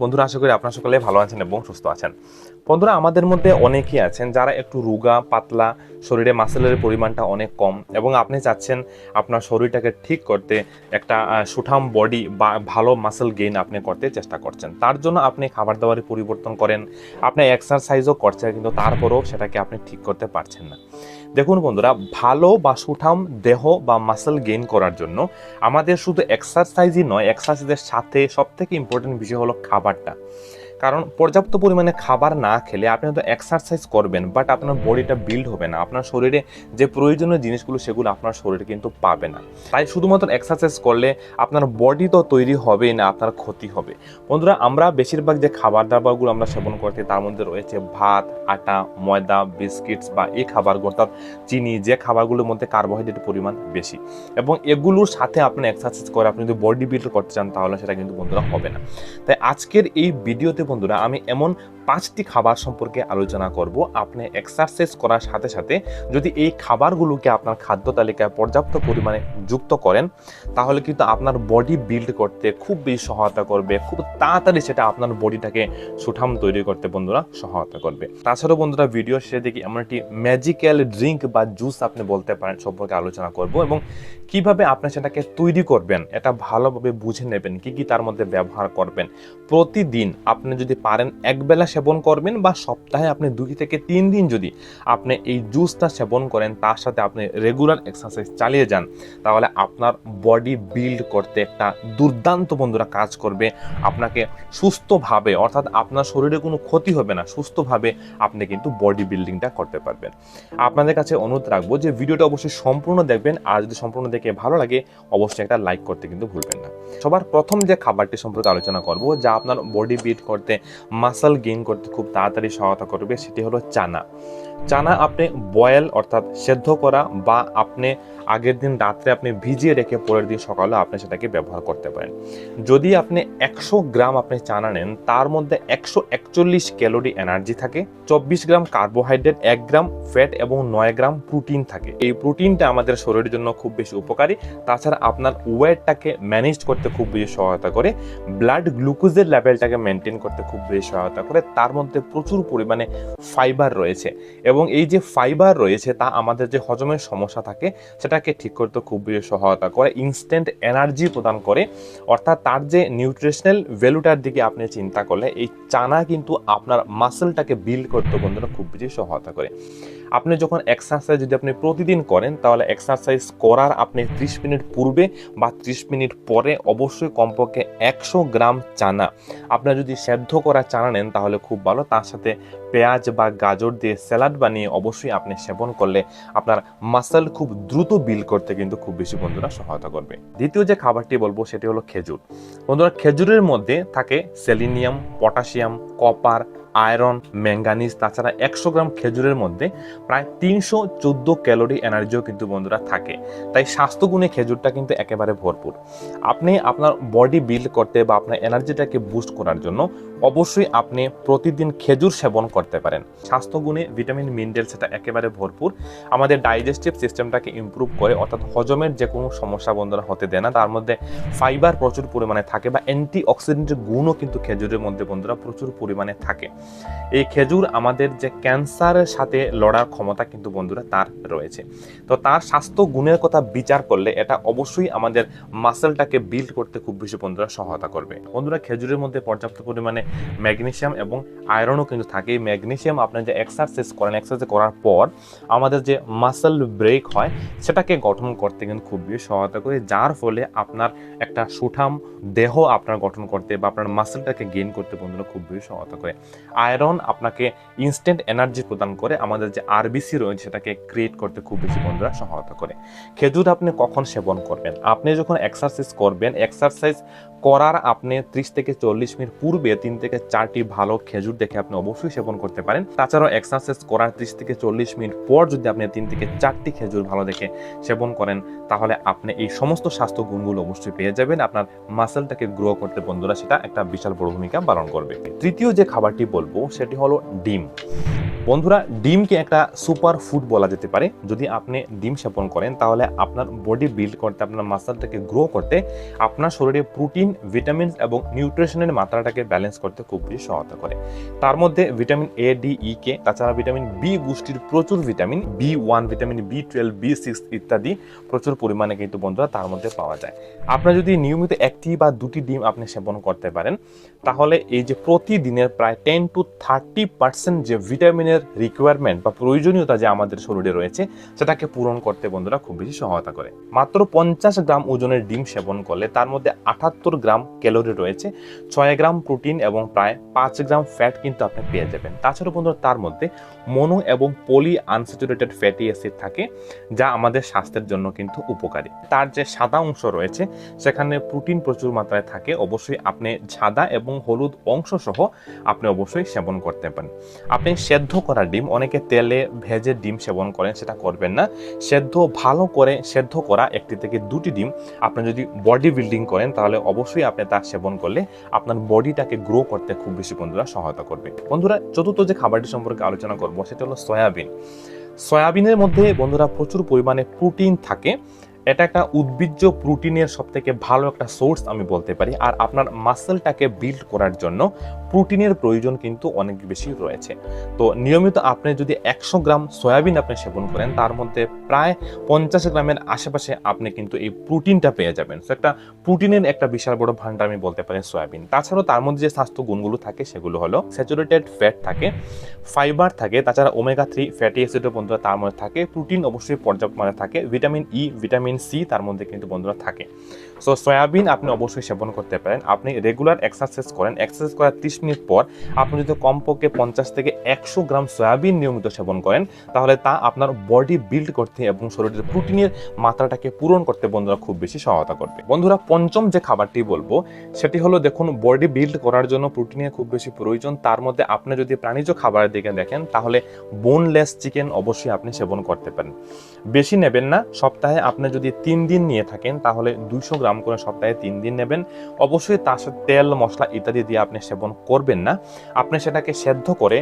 বন্ধুরা, আশা করি আপনার সকলে ভালো আছেন এবং সুস্থ আছেন। বন্ধুরা, আমাদের মধ্যে অনেকেই আছেন যারা একটু রুগা, পাতলা, শরীরে মাসেলের পরিমাণটা অনেক কম এবং আপনি চাচ্ছেন আপনার শরীরটাকে ঠিক করতে একটা সুঠাম বডি বা ভালো মাসেল গেইন আপনি করতে চেষ্টা করছেন। তার জন্য আপনি খাবার দাবারে পরিবর্তন করেন, আপনি এক্সারসাইজও করছেন কিন্তু তারপরেও সেটাকে আপনি ঠিক করতে পারছেন না। দেখুন বন্ধুরা, ভালো বা সুঠাম দেহ বা মাসেল গেইন করার জন্য আমাদের শুধু এক্সারসাইজই নয় এক্সারসাইজের সাথে সবথেকে ইম্পর্টেন্ট বিষয় হলো খাবারটা। কারণ পর্যাপ্ত পরিমাণে খাবার না খেলে আপনি হয়তো এক্সারসাইজ করবেন বাট আপনার বডিটা বিল্ড হবে না। আপনার শরীরে যে প্রয়োজনীয় জিনিসগুলো সেগুলো আপনার শরীরে কিন্তু পাবে না। তাই শুধুমাত্র এক্সারসাইজ করলে আপনার বডি তো তৈরি হবেই না আপনার ক্ষতি হবে। বন্ধুরা আমরা বেশিরভাগ যে খাবার দাবারগুলো আমরা সেবন করতে তার মধ্যে রয়েছে ভাত আটা ময়দা বিস্কিটস বা এই খাবারগুলো অর্থাৎ চিনি যে খাবারগুলোর মধ্যে কার্বোহাইড্রেটের পরিমাণ বেশি। এবং এগুলোর সাথে আপনি এক্সারসাইজ করে আপনি যদি বডি বিল্ড করতে চান তাহলে সেটা কিন্তু বন্ধুরা হবে না। তাই আজকের এই ভিডিওতে বন্ধুরা, আমি এমন পাঁচটি খাবার সম্পর্কে আলোচনা করব। আপনি এক্সারসাইজ করার সাথে সাথে যদি এই খাবারগুলোকে আপনার খাদ্য তালিকায় পর্যাপ্ত পরিমাণে যুক্ত করেন, তাহলে কিন্তু আপনার বডি বিল্ড করতে খুব বেশি সহায়তা করবে। খুব তাড়াতাড়ি সেটা আপনার বডিটাকে সুঠাম তৈরি করতে বন্ধুরা সহায়তা করবে। তাছাড়াও বন্ধুরা ভিডিও শেষে দেখি এমন একটি ম্যাজিক্যাল ড্রিঙ্ক বা জুস আপনি বলতে পারেন সম্পর্কে আলোচনা করব এবং কীভাবে আপনি সেটাকে তৈরি করবেন, এটা ভালোভাবে বুঝে নেবেন, কি কি তার মধ্যে ব্যবহার করবেন। প্রতিদিন আপনি যদি পারেন, একবেলা সেবন করবেন বা সপ্তাহে আপনি দুই থেকে তিন দিন যদি আপনি এই জুসটা সেবন করেন, তার সাথে আপনি রেগুলার এক্সারসাইজ চালিয়ে যান, তাহলে আপনার বডি বিল্ড করতে একটা দুর্দান্ত বন্ধুরা কাজ করবে। আপনাকে সুস্থভাবে, অর্থাৎ আপনার শরীরে কোনো ক্ষতি হবে না, সুস্থভাবে আপনি কিন্তু বডি বিল্ডিংটা করতে পারবেন। আপনাদের কাছে অনুরোধ রাখব যে ভিডিওটা অবশ্যই সম্পূর্ণ দেখবেন, আর যদি সম্পূর্ণ দেখে ভালো লাগে, অবশ্যই একটা লাইক করতে কিন্তু ভুলবেন না। সবার প্রথম যে খাবারটি সম্পর্কে আলোচনা করব, যা আপনার বডি বিল্ড করতে মাসল গেইন করতে খুব তাড়াতাড়ি সহায়তা করবে সেটি হলো চানা। চানা আপনি বয়েল অর্থাৎ সেদ্ধ করা বা আপনি আগের দিন রাত্রে আপনি ভিজিয়ে রেখে পরের দিন সকালে আপনি সেটাকে ব্যবহার করতে পারেন। যদি আপনি একশো গ্রাম আপনি চানা নেন, তার মধ্যে একশো একচল্লিশ ক্যালোরি এনার্জি থাকে, চব্বিশ গ্রাম কার্বোহাইড্রেট, এক গ্রাম ফ্যাট এবং নয় গ্রাম প্রোটিন থাকে। এই প্রোটিনটা আমাদের শরীরের জন্য খুব বেশি উপকারী। তাছাড়া আপনার ওয়েটটাকে ম্যানেজ করতে খুব বেশি সহায়তা করে, ব্লাড গ্লুকোজের লেভেলটাকে মেনটেন করতে খুব বেশি সহায়তা করে, তার মধ্যে প্রচুর পরিমাণে ফাইবার রয়েছে। এবং এই যে ফাইবার রয়েছে, তা আমাদের যে হজমের সমস্যা থাকে, সেটাকে ঠিক করতে খুব বেশি সহায়তা করে ইনস্ট্যান্ট এনার্জি প্রদান করে। অর্থাৎ তার যে নিউট্রিশনাল ভ্যালুটার দিকে আপনি চিন্তা করলে, এই চানা কিন্তু আপনার মাসেলটাকে বিল্ড করতে বন্ধুরা খুব বেশি সহায়তা করে। আপনি যখন এক্সারসাইজ যদি আপনি প্রতিদিন করেন, তাহলে এক্সারসাইজ করার আপনি ত্রিশ মিনিট পূর্বে বা ত্রিশ মিনিট পরে অবশ্যই কমপক্ষে একশো গ্রাম চানা। আপনার যদি সেদ্ধ করা চানা নেন, তাহলে খুব ভালো। তার সাথে পেঁয়াজ বা গাজর দিয়ে স্যালাড বানিয়ে অবশ্যই আপনি সেবন করলে আপনার মাসেল খুব দ্রুত বিল করতে কিন্তু খুব বেশি বন্ধুরা সহায়তা করবে। দ্বিতীয় যে খাবারটি বলব, সেটি হলো খেজুর। বন্ধুরা, খেজুরের মধ্যে থাকে selenium potassium copper iron, manganese, তাছাড়া একশো গ্রাম খেজুরের মধ্যে প্রায় তিনশো চোদ্দ ক্যালোরি এনার্জিও কিন্তু বন্ধুরা থাকে। তাই স্বাস্থ্যগুণে খেজুরটা কিন্তু একেবারে ভরপুর। আপনি আপনার বডি বিল্ড করতে বা আপনার এনার্জিটাকে বুস্ট করার জন্য অবশ্যই আপনি প্রতিদিন খেজুর সেবন করতে পারেন। স্বাস্থ্যগুণে ভিটামিন মিনারেল সেটা একেবারে ভরপুর। আমাদের ডাইজেস্টিভ সিস্টেমটাকে ইমপ্রুভ করে, অর্থাৎ হজমের যে কোনো সমস্যা বন্ধুরা হতে দেয় না, তার মধ্যে ফাইবার প্রচুর পরিমাণে থাকে বা অ্যান্টি অক্সিডেন্টের গুণও কিন্তু খেজুরের মধ্যে বন্ধুরা প্রচুর পরিমাণে থাকে। এই খেজুর আমাদের যে ক্যান্সারের সাথে লড়ার ক্ষমতা কিন্তু বন্ধুরা তার রয়েছে। তো তার স্বাস্থ্য গুণের কথা বিচার করলে এটা অবশ্যই আমাদের মাসেলটাকে বিল্ড করতে খুব বেশি বন্ধুরা সহায়তা করবে। বন্ধুরা খেজুরের মধ্যে পর্যাপ্ত পরিমাণে ম্যাগনেসিয়াম এবং আয়রনও কিন্তু থাকে। এই ম্যাগনেশিয়াম আপনার যে এক্সারসাইজ করেন এক্সারসাইজ করার পর আমাদের যে মাসেল ব্রেক হয়, সেটাকে গঠন করতে কিন্তু খুব বেশি সহায়তা করে, যার ফলে আপনার একটা সুঠাম দেহ আপনার গঠন করতে বা আপনার মাসেলটাকে গেইন করতে বন্ধুরা খুব বেশি সহায়তা করে। আয়রন আপনাকে ইনস্ট্যান্ট এনার্জি প্রদান করে, আমাদের যে আরবিসি রয়েছে, সেটাকে ক্রিয়েট করতে খুব বেশি বন্ধুরা সহায়তা করে। খেজুর আপনি কখন সেবন করবেন? আপনি যখন এক্সারসাইজ করবেন এক্সারসাইজ করার আপনি ত্রিশ থেকে চল্লিশ মিনিট পূর্বে তিন থেকে চারটি ভালো খেজুর দেখে আপনি অবশ্যই সেবন করতে পারেন। তাছাড়াও এক্সারসাইজ করার ত্রিশ থেকে চল্লিশ মিনিট পর যদি আপনি তিন থেকে চারটি খেজুর ভালো দেখে সেবন করেন, তাহলে আপনি এই সমস্ত স্বাস্থ্য গুণগুলো অবশ্যই পেয়ে যাবেন। আপনার মাসেলটাকে গ্রো করতে বন্ধুরা সেটা একটা বিশাল বড় ভূমিকা পালন করবে। তৃতীয় যে খাবারটি বলব, সেটি হলো ডিম। বন্ধুরা, ডিমকে একটা সুপার ফুড বলা যেতে পারে। যদি আপনি ডিম সেবন করেন, তাহলে আপনার বডি বিল্ড করতে, আপনার মাসেলটাকে গ্রো করতে, আপনার শরীরে প্রোটিন ভিটামিনস এবং নিউট্রিশনের মাত্রাটাকে ব্যালেন্স করতে করতে খুব বেশি সহায়তা করে। তার মধ্যে ভিটামিন এ ডি ই কে তাছাড়া ভিটামিন বি গোষ্ঠীর প্রচুর vitamin B one vitamin B twelve B six ইত্যাদি প্রচুর পরিমাণে কিন্তু বন্ধুরা তার মধ্যে পাওয়া যায়। আপনার যদি নিয়মিত একটি বা দুটি ডিম আপনি সেবন করতে পারেন, তাহলে এই যে প্রতিদিনের প্রায় টেন টু থার্টি পার্সেন্ট যে ভিটামিনের রিকোয়ারমেন্ট বা প্রয়োজনীয়তা যে আমাদের শরীরে রয়েছে, সেটাকে পূরণ করতে বন্ধুরা খুব বেশি সহায়তা করে। মাত্র পঞ্চাশ গ্রাম ওজনের ডিম সেবন করলে তার মধ্যে আটাত্তর গ্রাম ক্যালোরি রয়েছে, ছয় গ্রাম প্রোটিন এবং প্রায় পাঁচ গ্রাম ফ্যাট কিন্তু আপনি পেয়ে যাবেন। তাছাড়া বন্ধুরা, তার মধ্যে মনো এবং পলি আনস্যাচুরেটেড ফ্যাটি অ্যাসিড থাকে, যা আমাদের স্বাস্থ্যের জন্য কিন্তু উপকারী। তার যে সাদা অংশ রয়েছে, সেখানে প্রোটিন প্রচুর মাত্রায় থাকে, অবশ্যই আপনি সাদা এবং হলুদ অংশ সহ আপনি অবশ্যই সেবন করতে পারেন। আপনি সেদ্ধ করা ডিম, অনেকে তেলে ভেজে ডিম সেবন করেন, সেটা করবেন না। সেদ্ধ ভালো করে সেদ্ধ করা একটি থেকে দুটি ডিম, আপনি যদি বডি বিল্ডিং করেন, তাহলে অবশ্যই আপনি তা সেবন করলে আপনার বডিটাকে গ্রো করতে খুব বেশি বন্ধুরা সহায়তা করবে। বন্ধুরা, চতুর্থ যে খাবারটি সম্পর্কে আলোচনা করব, সেটা হলো সয়াবিন। সয়াবিনের মধ্যে বন্ধুরা প্রচুর পরিমাণে প্রোটিন থাকে। এটা একটা উদ্ভিজ্জ প্রোটিনের সব থেকে ভালো একটা সোর্স আমি বলতে পারি। আর আপনার মাসেলটাকে বিল্ড করার জন্য প্রোটিনের প্রয়োজন কিন্তু অনেক বেশি রয়েছে। তো নিয়মিত আপনি যদি একশো গ্রাম সয়াবিন আপনি সেবন করেন, তার মধ্যে প্রায় পঞ্চাশ গ্রামের আশেপাশে আপনি কিন্তু এই প্রোটিনটা পেয়ে যাবেন। তো একটা প্রোটিনের একটা বিশাল বড় ভান্ডার আমি বলতে পারি সয়াবিন। তাছাড়াও তার মধ্যে যে স্বাস্থ্য গুণগুলো থাকে সেগুলো হলো স্যাচুরেটেড ফ্যাট থাকে, ফাইবার থাকে, তাছাড়া ওমেগা থ্রি ফ্যাটি অ্যাসিডও বন্ধুরা তার মধ্যে থাকে, প্রোটিন অবশ্যই পর্যাপ্ত মানে থাকে, ভিটামিন ই ভিটামিন সি, তার মধ্যে কিন্তু বন্ধুরা থাকে। সো সয়াবিন আপনি অবশ্যই সেবন করতে পারেন। আপনি রেগুলার এক্সারসাইজ করেন। এক্সারসাইজ করার ত্রিশ মিনিট পর আপনি যদি কমপক্ষে পঞ্চাশ থেকে একশো গ্রাম সয়াবিন নিয়মিত সেবন করেন, তাহলে তা আপনার বডি বিল্ড করতে এবং শরীরের প্রোটিনের মাত্রাটাকে পূরণ করতে বন্ধুরা খুব বেশি সহায়তা করবে। বন্ধুরা, পঞ্চম যে খাবারটি বলব, সেটি হলো দেখুন বডি বিল্ড করার জন্য প্রোটিনের খুব বেশি প্রয়োজন। তার মধ্যে আপনি যদি প্রাণীজ খাবারের দিকে দেখেন, তাহলে বোনলেস চিকেন অবশ্যই আপনি সেবন করতে পারেন। বেশি নেবেন না। সপ্তাহে আপনি যদি তিন দিন নিয়ে থাকেন, তাহলে দুইশো গ্রাম করে সপ্তাহে তিন দিন নেবেন। অবশ্যই তার সাথে তেল, মশলা ইত্যাদি দিয়ে আপনি সেবন করবেন না। আপনি সেটাকে সেদ্ধ করে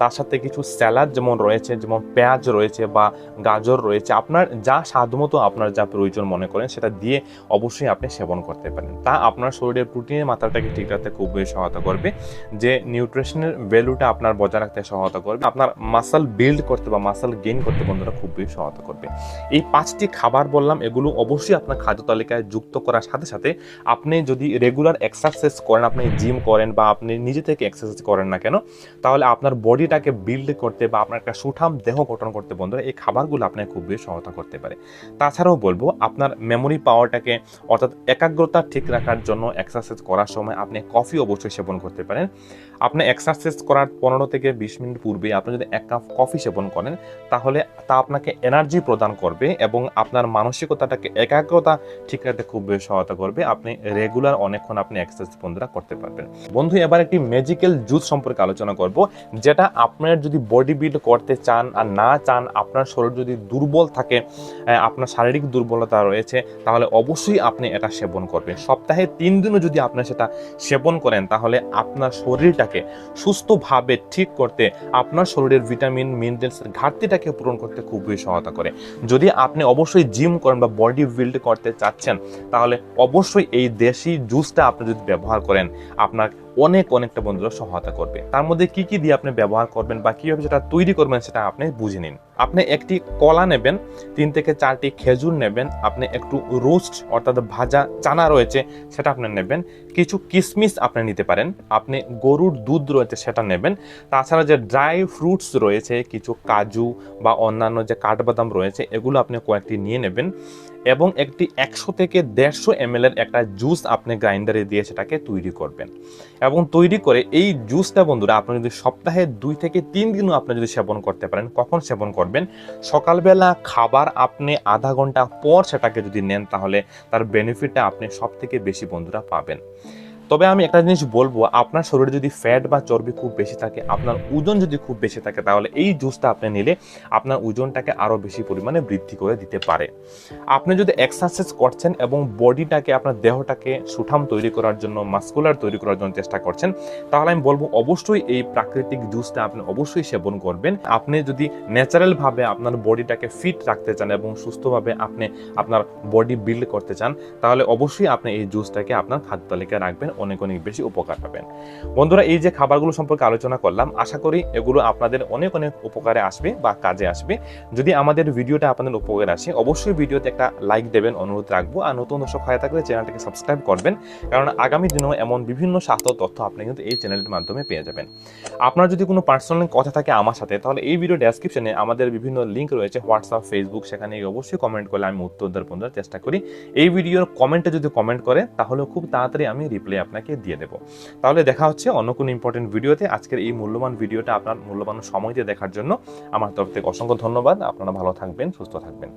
তার সাথে কিছু স্যালাড যেমন রয়েছে, যেমন পেঁয়াজ রয়েছে বা গাজর রয়েছে, আপনার যা স্বাদমতো আপনার যা প্রয়োজন মনে করেন, সেটা দিয়ে অবশ্যই আপনি সেবন করতে পারেন। তা আপনার শরীরের প্রোটিনের মাত্রাটাকে ঠিক রাখতে খুব বেশি সহায়তা করবে। যে নিউট্রিশনের ভ্যালুটা আপনার বজায় রাখতে সহায়তা করবে। আপনার মাসাল বিল্ড করতে বা মাসাল গেইন করতে বন্ধুরা খুব বেশি সহায়তা করবে। এই পাঁচটি খাবার বললাম এগুলো অবশ্যই আপনার খাদ্য তালিকায় যুক্ত করার সাথে সাথে আপনি যদি রেগুলার এক্সারসাইজ করেন, আপনি জিম করেন বা আপনি নিজে থেকে এক্সারসাইজ করেন না কেন, তাহলে আপনার বডিটাকে বিল্ড করতে বা আপনার একটা সুঠাম দেহ গঠন করতে বন্ধুরা, এই খাবারগুলো আপনাকে খুব বেশি সহায়তা করতে পারে। তাছাড়াও বলব, আপনার মেমোরি পাওয়ারটাকে অর্থাৎ একাগ্রতা ঠিক রাখার জন্য এক্সারসাইজ করার সময় আপনি কফি অবশ্যই সেবন করতে পারেন। আপনি এক্সারসাইজ করার পনেরো থেকে বিশ মিনিট পূর্বে আপনি যদি এক কাপ কফি সেবন করেন, তাহলে তা আপনাকে এনার্জি প্রদান করবে এবং আপনার মানসিকতাটাকে একাগ্রতা ঠিক রাখতে খুব বেশি সহায়তা করবে। আপনি রেগুলার অনেকক্ষণ আপনি এক্সারসাইজ বন্ধুরা করতে পারবেন। বন্ধু, এবার একটি ম্যাজিক্যাল জুস সম্পর্কে আলোচনা করব, যেটা আপনার যদি বডি বিল্ড করতে চান আর না চান, আপনার শরীর যদি দুর্বল থাকে আপনার শারীরিক দুর্বলতা রয়েছে, তাহলে অবশ্যই আপনি এটা সেবন করবেন। সপ্তাহে তিন দিনও যদি আপনি সেটা সেবন করেন, তাহলে আপনার শরীরটাকে সুস্থভাবে ঠিক করতে আপনার শরীরের ভিটামিন মিনারেলসের ঘাটতিটাকে পূরণ করতে খুব বেশি সহায়তা করে। যদি আপনি অবশ্যই জিম করেন বা বডি বিল্ড করতে চাচ্ছেন, তাহলে অবশ্যই এই দেশি জুসটা আপনি যদি ব্যবহার করেন, আপনার অনেক অনেকটা বন্ধুরা সহায়তা করবে। তার মধ্যে কি কি দিয়ে আপনি ব্যবহার করবেন বা কীভাবে সেটা তৈরি করবেন সেটা আপনি বুঝে নিন। আপনি একটি কলা নেবেন, তিন থেকে চারটি খেজুর নেবেন, আপনি একটু রোস্ট অর্থাৎ ভাজা চানা রয়েছে সেটা আপনি নেবেন, কিছু কিশমিশ আপনি নিতে পারেন, আপনি গরুর দুধ রয়েছে সেটা নেবেন, তাছাড়া যে ড্রাই ফ্রুটস রয়েছে, কিছু কাজু বা অন্যান্য যে কাঠবাদাম রয়েছে, এগুলো আপনি কয়েকটি নিয়ে নেবেন। এবং একটি একশো থেকে দেড়শো এম এর একটা জুস আপনি গ্রাইন্ডারে দিয়ে সেটাকে তৈরি করবেন। এবং তৈরি করে এই জুসটা বন্ধুরা, আপনি যদি সপ্তাহে দুই থেকে তিন দিনও আপনি যদি সেবন করতে পারেন, কখন সেবন করবেন? সকালবেলা খাবার আপনি আধা ঘণ্টা পর সেটাকে যদি নেন, তাহলে তার বেনিফিটটা আপনি সব থেকে বেশি বন্ধুরা পাবেন। তবে আমি একটা জিনিস বলব, আপনার শরীরে যদি ফ্যাট বা চর্বি খুব বেশি থাকে, আপনার ওজন যদি খুব বেশি থাকে, তাহলে এই জুসটা আপনি নিলে আপনার ওজনটাকে আরও বেশি পরিমাণে বৃদ্ধি করে দিতে পারে। আপনি যদি এক্সারসাইজ করছেন এবং বডিটাকে আপনার দেহটাকে সুঠাম তৈরি করার জন্য মাস্কুলার তৈরি করার জন্য চেষ্টা করছেন, তাহলে আমি বলব অবশ্যই এই প্রাকৃতিক জুসটা আপনি অবশ্যই সেবন করবেন। আপনি যদি ন্যাচারালভাবে আপনার বডিটাকে ফিট রাখতে চান এবং সুস্থভাবে আপনি আপনার বডি বিল্ড করতে চান, তাহলে অবশ্যই আপনি এই জুসটাকে আপনার খাদ্য তালিকায় রাখবেন। অনেক অনেক বেশি উপকার পাবেন। বন্ধুরা, এই যে খাবারগুলো সম্পর্কে আলোচনা করলাম, আশা করি এগুলো আপনাদের অনেক অনেক উপকারে আসবে বা কাজে আসবে। যদি আমাদের ভিডিওটা আপনাদের উপকারে আসে, অবশ্যই ভিডিওতে একটা লাইক দেবেন, অনুরোধ রাখব। আর নতুন দর্শক হয়ে থাকলে চ্যানেলটাকে সাবস্ক্রাইব করবেন, কারণ আগামী দিনেও এমন বিভিন্ন স্বাস্থ্য তথ্য আপনি কিন্তু এই চ্যানেলের মাধ্যমে পেয়ে যাবেন। আপনার যদি কোনো পার্সোনাল কথা থাকে আমার সাথে, তাহলে এই ভিডিও ডেসক্রিপশনে আমাদের বিভিন্ন লিঙ্ক রয়েছে হোয়াটসঅ্যাপ ফেসবুক সেখানে অবশ্যই কমেন্ট করলে আমি উত্তর দেওয়ার চেষ্টা করি। এই ভিডিওর কমেন্টে যদি কমেন্ট করে তাহলে খুব তাড়াতাড়ি আমি রিপ্লাই আপনাকে দিয়ে দেবো। তাহলে দেখা হচ্ছে অন্য কোনো ইম্পর্টেন্ট ভিডিওতে আজকের এই মূল্যবান ভিডিওটা আপনার মূল্যবান সময় দিয়ে দেখার জন্য আমার তরফ থেকে অসংখ্য ধন্যবাদ। আপনারা ভালো থাকবেন, সুস্থ থাকবেন।